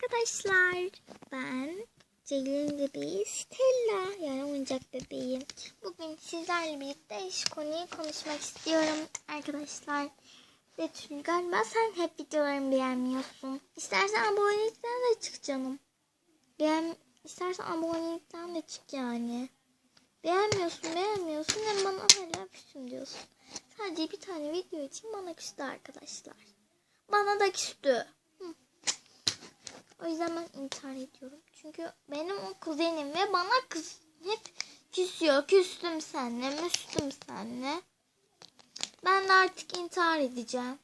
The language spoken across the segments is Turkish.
arkadaşlar. Ben Ceylin bebeği Stella. Yani oyuncak bebeğim. Bugün sizlerle birlikte iş konuyu konuşmak istiyorum arkadaşlar. Betül galiba sen hep videolarımı beğenmiyorsun. İstersen abonelikten de çık canım. Beğen, istersen abonelikten de çık yani. Beğenmiyorsun beğenmiyorsun hem bana hala küstüm diyorsun. Sadece bir tane video için bana küstü arkadaşlar. Bana da küstü. O yüzden ben intihar ediyorum. Çünkü benim o kuzenim ve bana kız hep küsüyor. Küstüm senle, müstüm senle. Ben de artık intihar edeceğim.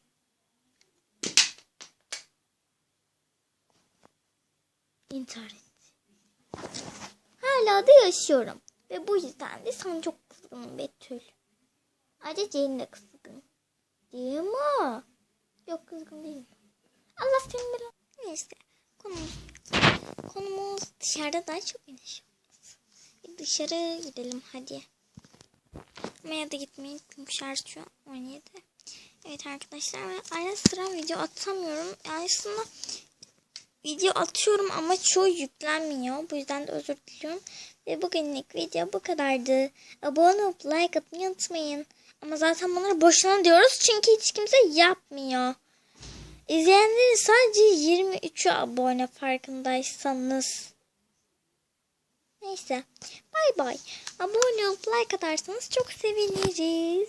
İntihar et. Hala da yaşıyorum. Ve bu yüzden de sana çok kızgınım Betül. Ayrıca Ceylin de kızgın. Değil mi? Yok kızgın değilim. Allah seni biraz. Neyse. Konumuz, konumuz dışarıda daha çok güneş. Bir dışarı gidelim hadi. Ama ya da gitmeyin çünkü şarj şu an 17. Evet arkadaşlar ara sıra video atamıyorum. Yani aslında video atıyorum ama çoğu yüklenmiyor. Bu yüzden de özür diliyorum. Ve bugünlük video bu kadardı. Abone olup like atmayı unutmayın. Ama zaten bunları boşuna diyoruz çünkü hiç kimse yapmıyor. İzleyenlerin sadece 23'ü abone farkındaysanız. Neyse. Bay bay. Abone olup like atarsanız çok seviniriz.